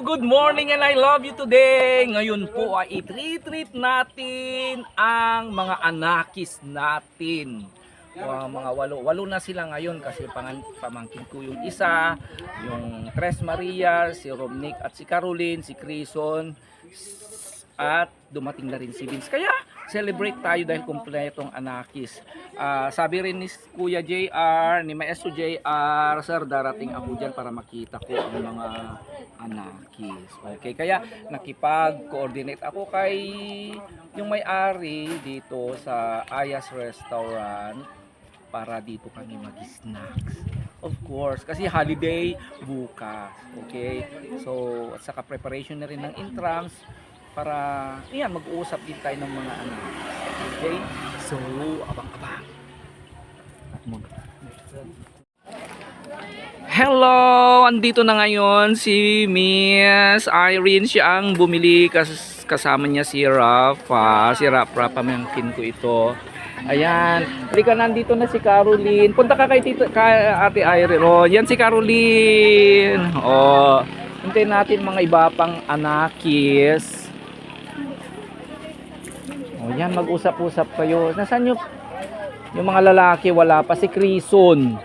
good morning and I love you today. Ngayon po ay i-treat natin ang mga anakis natin. Uh, mga walo, walo na sila ngayon kasi pangan, pamangkin ko yung isa, yung Tres Maria, si Romnick at si Caroline, si Crison at dumating na rin si Vince. Kaya celebrate tayo dahil kumpletong anakis. Ah, sabi rin ni Kuya JR, ni Maestro JR, Sir, darating ako dyan para makita ko ang mga anakis. Okay, kaya nakipag-coordinate ako kay yung may-ari dito sa Ayas Restaurant para dito kami mag-snacks. Of course, kasi holiday bukas. Okay? So, at saka preparation na rin ng intrams para yan mag-uusap din tayo ng mga anak. Okay? So, abang-abang. Hello! Andito na ngayon si Miss Irene. Siya ang bumili kas kasama niya si Rafa. Si Rafa, pamangkin ko ito. Ayan. Halika, nandito na si Caroline. Punta ka kay tito, kay ate Irene. Oh, yan si Caroline. Oh, hintayin natin mga iba pang anakis. Oh, yan, mag-usap-usap kayo. Nasaan yung, yung mga lalaki? Wala pa. Si Crison.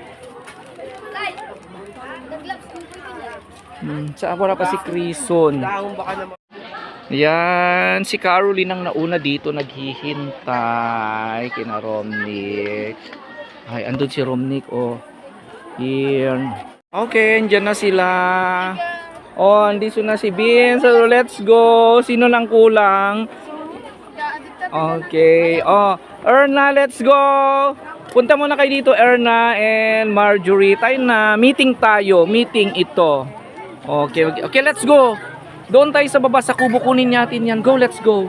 Hmm, saan wala pa si Crison? Yan, si Caroline ang nauna dito naghihintay kina Romnick. Ay, andun si Romnick, oh. Yan. Okay, andyan na sila. Oh, andito na si Vince. So, let's go. Sino nang kulang? Okay. Oh, Erna, let's go. Punta muna kayo dito, Erna and Marjorie. Tayo na. Meeting tayo. Meeting ito. Okay, okay, okay, let's go. Doon tayo sa baba sa kubo kunin natin yan. Go, let's go.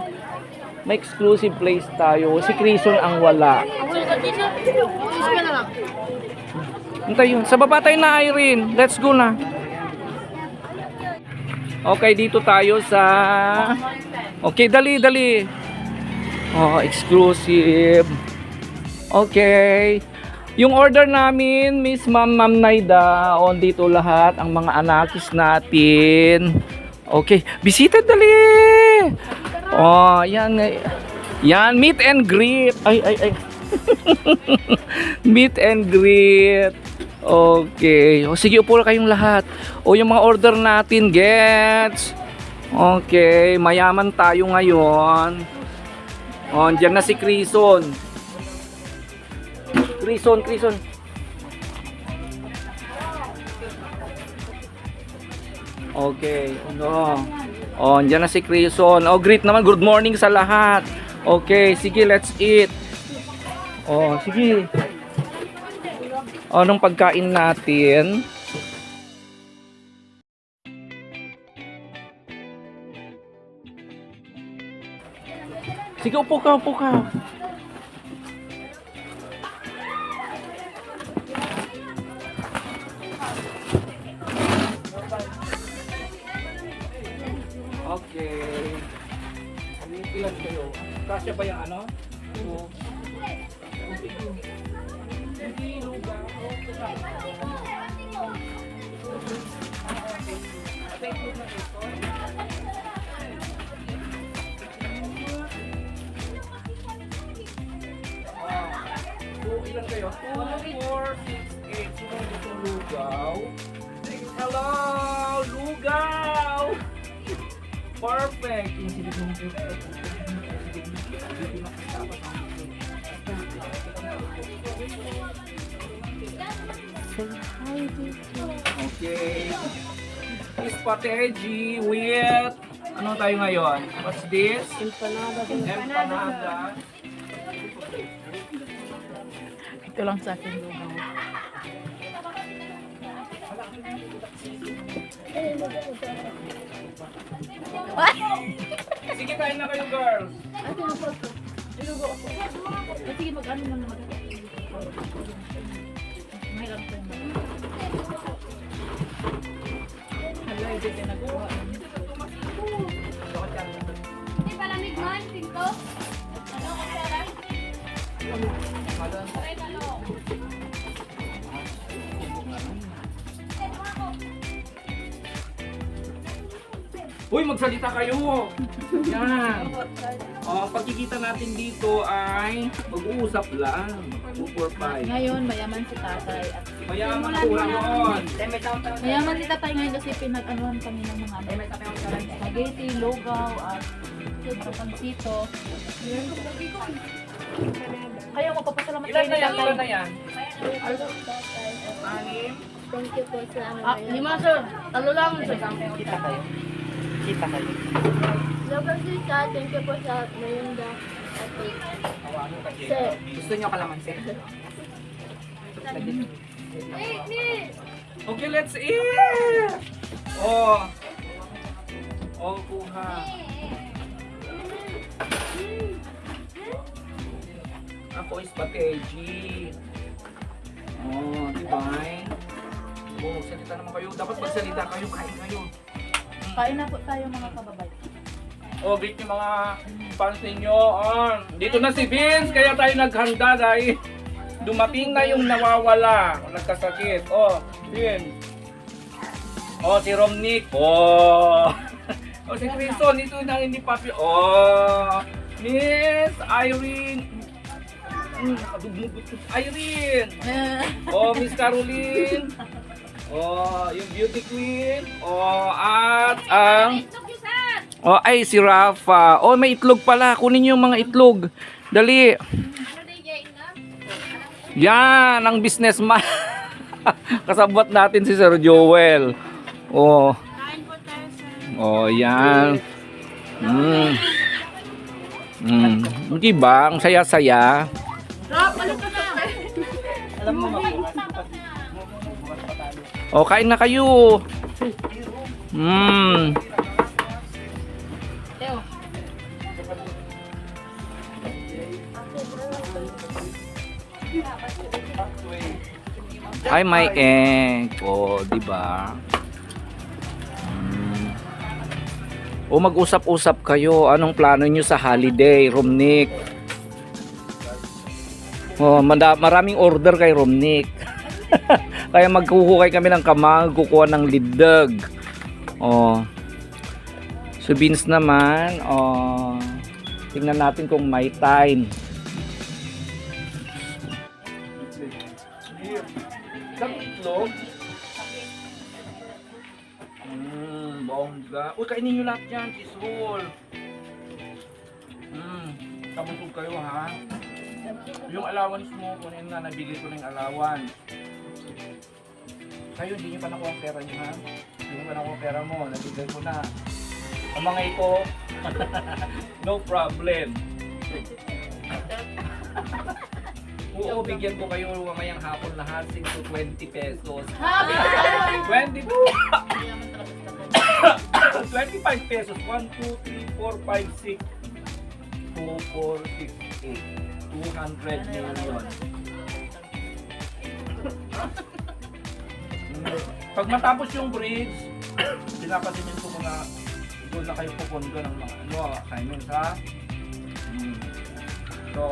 May exclusive place tayo. Si Crison ang wala. Hintay yun. Sa baba tayo na, Irene. Let's go na. Okay, dito tayo sa... Okay, dali, dali. Oh, exclusive. Okay. Yung order namin, Miss Ma'am Ma'am Naida, on dito lahat ang mga anakis natin. Okay, bisita dali. Oh, yan. eh. Yan, meet and greet. Ay, ay, ay. meet and greet. Okay. O, sige, upo kayong lahat. O, yung mga order natin, gets. Okay, mayaman tayo ngayon. O, andyan na si Crison. Crison, Crison. Okay, ano? Oh, andyan na si Crison. Oh, greet naman. Good morning sa lahat. Okay, sige, let's eat. Oh, sige. Oh, anong pagkain natin? Sige, upo ka, upo ka. Okay. Ilan kayo? Kasya ba yung ano? Two. Kayo? Two, four, six, eight. Sino gusto lugaw? Hello, lugaw! Perfect! Yung Okay. Spaghetti with... Ano tayo ngayon? What's this? Empanada. Empanada. Ito lang sa akin lugaw. Sige, kain na kayo, girls. Ate, ano po ito? Nilugaw ako. Sige, mag-ano lang naman. Lang ito. Hala, hindi ka nagawa. Hindi pa lamig man, pinto? Ano ka pera? Uy, magsalita kayo. Yan. Oh, pagkikita natin dito ay mag-uusap lang. 2 for 5. Ngayon, mayaman si tatay. At Mayaman po ngayon. mayaman si tatay ngayon kasi pinag-anuhan kami ng mga ano, spaghetti, logaw, at pansito. Kaya magpapasalamat Ilan tayo na ni yan? tatay. Ilan na yan? Anim. Thank you po sa. Ah, lima sir. Talo lang. Kita kayo. Kita kayo. Local Sita, thank you po sa merienda. At sir, Gusto niyo kalamansi? Okay, let's eat! Oh. Oh, kuha. Ako is spaghetti. Oh, di ba? Oh, salita naman kayo. Dapat magsalita kayo, kain kayo. Kain na po tayo mga kababay. Oh, greet yung mga fans ninyo. Oh, dito na si Vince, kaya tayo naghanda dahil dumating na yung nawawala, nagkasakit. Oh, Vince. Oh, si Romnick. Oh. oh, si Crimson, ito na hindi papi. Oh, Miss Irene. Ko. Irene. Oh, Miss Caroline. Oh, yung beauty queen. Oh, at ang Oh, ay si Rafa. Oh, may itlog pala. Kunin niyo yung mga itlog. Dali. Yan, ang businessman. Kasabot natin si Sir Joel. Oh. Oh, yan. Mm. Mm. Di ba? Ang saya-saya. Alam mo, mabukas. Oh, kain na kayo. Mm. Teo. Ay, may egg. Oh, di ba? Mm. O mag-usap-usap kayo. Anong plano nyo sa holiday, Romnick? Oh, maraming order kay Romnick. Kaya magkukuhay kami ng kamang, kukuha ng lidag. Oh. So Vince naman, oh, tingnan natin kung may time. Itlog. Mmm, bongga. Uy, kainin nyo lahat yan. Roll. Mmm, kabusog kayo ha. Yung allowance mo, kunin na, nabili ko ng allowance. Kayo, hindi nyo pa nakuha ang pera nyo ha. Hindi nyo pa nakuha ang pera mo, nabigay ko na. Ang mga ito, no problem. Oo, bigyan ko kayo mamayang hapon lahat, 6 to 20 pesos. Happy 22! 25 pesos. 1, 2, 3, 4, 5, 6, 2, 4, 6, 8. 200 million. Pag matapos yung bridge, pinapatingin ko muna doon na kayo pupundo ng mga ano, assignments ha. Hmm. So,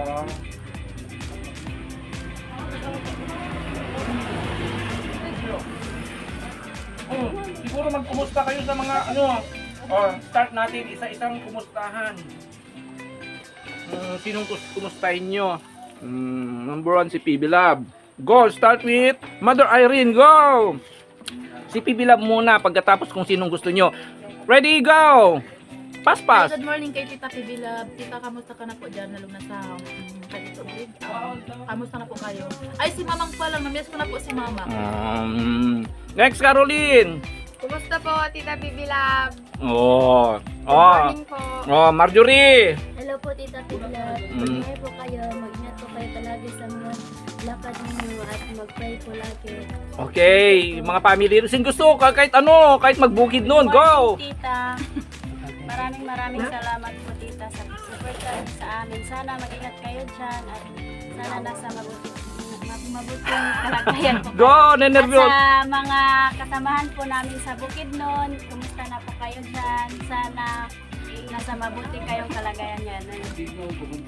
Oh, siguro magkumusta kayo sa mga ano, or start natin isa-isang kumustahan. Hmm, sinong kumustahin nyo? Hmm, number one si PB Lab. Go, start with Mother Irene, go! Si PB Lab muna pagkatapos kung sinong gusto nyo. Ready, go! Pass, pass! Good morning kay Tita Pibilab. Tita, kamusta ka na po dyan? Lalo na sa. Um, kamusta na po kayo? Ay, si Mamang pa lang. Namiss ko na po si Mama. Um, next, Caroline! Kumusta po, Tita Bibilab? Oh, Good oh, morning po. oh, Marjorie! Hello po, Tita Bibilab. Mm. Mag-pray po kayo. Mag-ingat po kayo palagi sa mga lakad ninyo at mag-pray po lagi. Okay, mga family, sing gusto ka kahit ano, kahit magbukid noon, go! Tita. Maraming maraming salamat po tita sa suporta sa amin. Sana mag-ingat kayo dyan at sana nasa mabuti mabuting kalagayan po. Go. At nenervyos! sa mga kasamahan po namin sa bukid noon, kumusta na po kayo dyan? Sana nasa mabuti kayong kalagayan yan.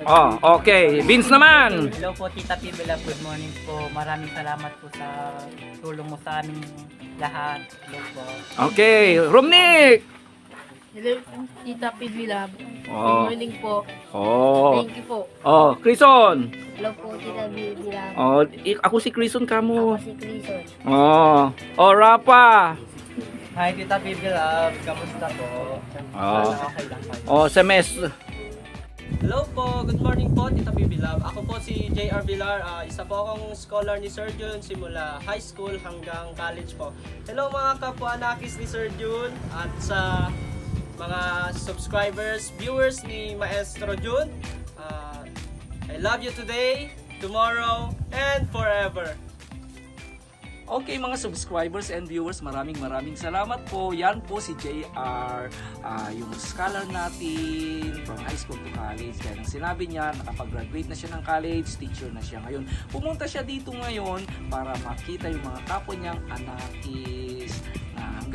Oh, okay. Vince naman. Hello po, Tita Pibela. Good morning po. Maraming salamat po sa tulong mo sa aming lahat. Hello po. Okay, Romnick. Hello, Tita PB Lab. Oh. Good morning po. Oh. Thank you po. Oh, Krison. Hello po, Tita Bibi Lab. Oh, i- ako si Krison kamo. si Crison. Oh. Oh, Rapa. Hi, Tita Love. Kamusta po? Oh. Sana okay lang kayo. Oh, semester. Hello po, good morning po Tita Bibi Love. Ako po si JR Villar, Ah, isa po akong scholar ni Sir Jun simula high school hanggang college po. Hello mga kapwa-anakis ni Sir Jun at sa mga subscribers, viewers ni Maestro Jun. Ah, I love you today, tomorrow, and forever. Okay mga subscribers and viewers, maraming maraming salamat po. Yan po si JR, ah, yung scholar natin from high school to college. Kaya nang sinabi niya, nakapag-graduate na siya ng college, teacher na siya ngayon. Pumunta siya dito ngayon para makita yung mga kapwa niyang anakis na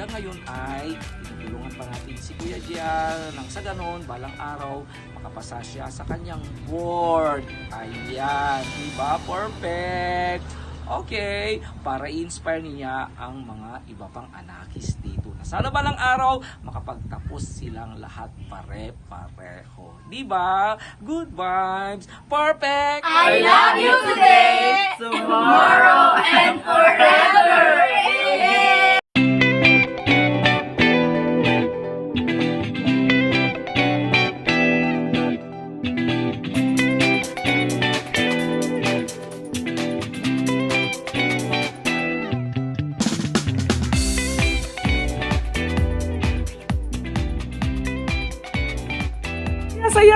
hanggang ngayon ay tinutulungan pa natin si Kuya Jial nang sa ganon, balang araw, makapasa siya sa kanyang board. Ayan, di ba? Perfect! Okay, para i-inspire niya ang mga iba pang anakis dito. Na sana balang araw, makapagtapos silang lahat pare-pareho. Di ba? Good vibes. Perfect! I love you today, tomorrow, and forever. Saya,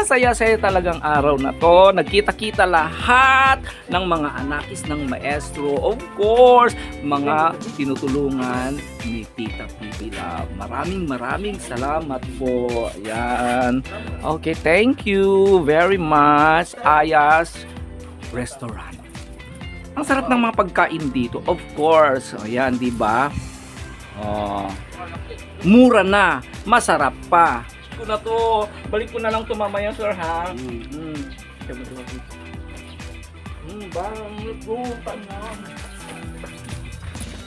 saya, saya talagang araw na to. Nagkita-kita lahat ng mga anakis ng maestro. Of course, mga tinutulungan ni Tita Pipi Love. Maraming maraming salamat po. Ayan. Okay, thank you very much. Ayas Restaurant. Ang sarap ng mga pagkain dito. Of course. Ayan, di ba? Oh. Mura na, masarap pa. Ko na to. Balik ko na lang to mamaya, sir, ha? Mm. Mm. Mm, bang, lutan na.